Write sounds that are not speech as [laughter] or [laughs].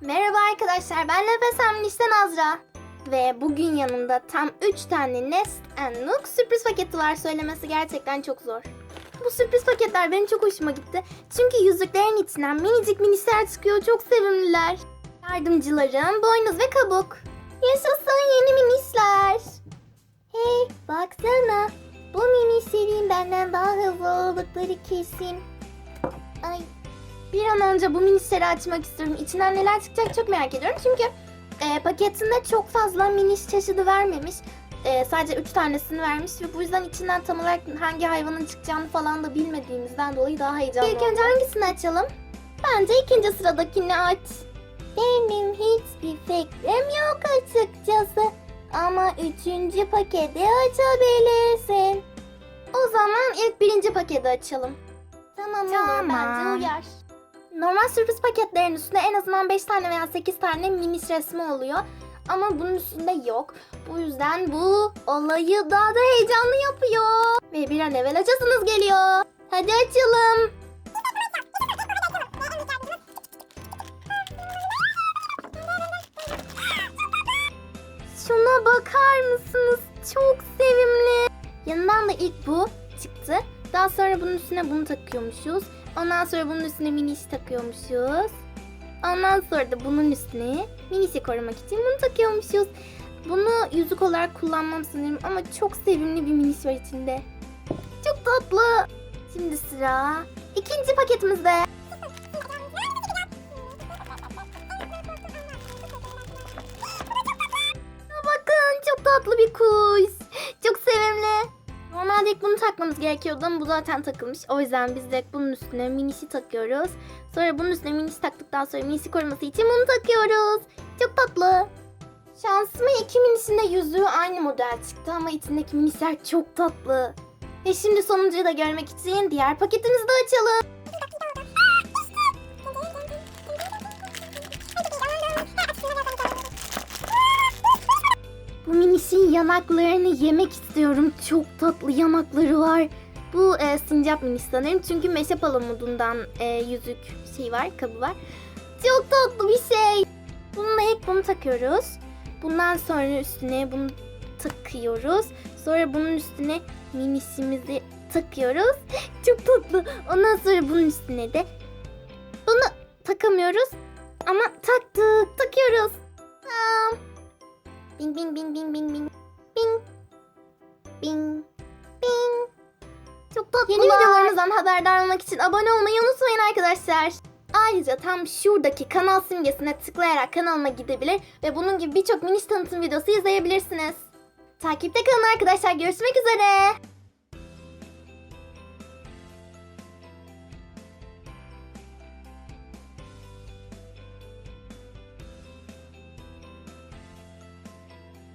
Merhaba arkadaşlar, ben Nefes Emniş'ten Azra. Ve bugün yanımda tam 3 tane Nest and Nook sürpriz paketi var söylemesi gerçekten çok zor. Bu sürpriz paketler benim çok hoşuma gitti. Çünkü yüzüklerin içinden minicik minisler çıkıyor, çok sevimliler. Yardımcılarım boynuz ve kabuk. Yaşasın yeni minisler. Hey baksana, bu minislerin benden daha hızlı oldukları kesin. Ay bir an önce bu minisleri açmak istiyorum. İçinden neler çıkacak çok merak ediyorum. Çünkü e, paketinde çok fazla miniş çeşidi vermemiş. E, sadece 3 tanesini vermiş ve bu yüzden içinden tam olarak hangi hayvanın çıkacağını falan da bilmediğimizden dolayı daha heyecanlı. İlk önce hangisini açalım? Bence ikinci sıradakini aç. Benim hiçbir fikrim yok açıkçası. Ama üçüncü paketi açabilirsin. O zaman ilk birinci paketi açalım. Tamam, olur bence uyar. Normal sürpriz paketlerin üstünde en azından 5 tane veya 8 tane miniş resmi oluyor. Ama bunun üstünde yok. Bu yüzden bu olayı daha da heyecanlı yapıyor. Ve bir an evvel açasınız geliyor. Hadi açalım. Şuna bakar mısınız? Çok sevimli. Yanından da ilk bu çıktı. Daha sonra bunun üstüne bunu takıyormuşuz. Ondan sonra bunun üstüne miniş takıyormuşuz. Ondan sonra da bunun üstüne minişi korumak için bunu takıyormuşuz. Bunu yüzük olarak kullanmam sanırım ama çok sevimli bir miniş var içinde. Çok tatlı. Şimdi sıra ikinci paketimizde. Bakın çok tatlı bir kuş. İlk bunu takmamız gerekiyordu ama bu zaten takılmış. O yüzden biz direkt bunun üstüne minişi takıyoruz. Sonra bunun üstüne minişi taktıktan sonra minişi koruması için bunu takıyoruz. Çok tatlı. Şansıma iki minişin de yüzüğü aynı model çıktı ama içindeki minişler çok tatlı. Ve şimdi sonuncuyu da görmek için diğer paketimizi de açalım. Yanaklarını yemek istiyorum. Çok tatlı yanakları var. Bu e, sincap miniş sanırım. Çünkü meşe palamudundan e, yüzük şey var, kabı var. Çok tatlı bir şey. Bununla ilk bunu takıyoruz. Bundan sonra üstüne bunu takıyoruz. Sonra bunun üstüne minişimizi takıyoruz. [laughs] Çok tatlı. Ondan sonra bunun üstüne de bunu takamıyoruz. Ama taktık, takıyoruz. Bing bing bing bing bing bing. Bing. Bing. Bing. Çok tatlılar. Yeni videolarımızdan haberdar olmak için abone olmayı unutmayın arkadaşlar. Ayrıca tam şuradaki kanal simgesine tıklayarak kanalıma gidebilir ve bunun gibi birçok miniş tanıtım videosu izleyebilirsiniz. Takipte kalın arkadaşlar. Görüşmek üzere.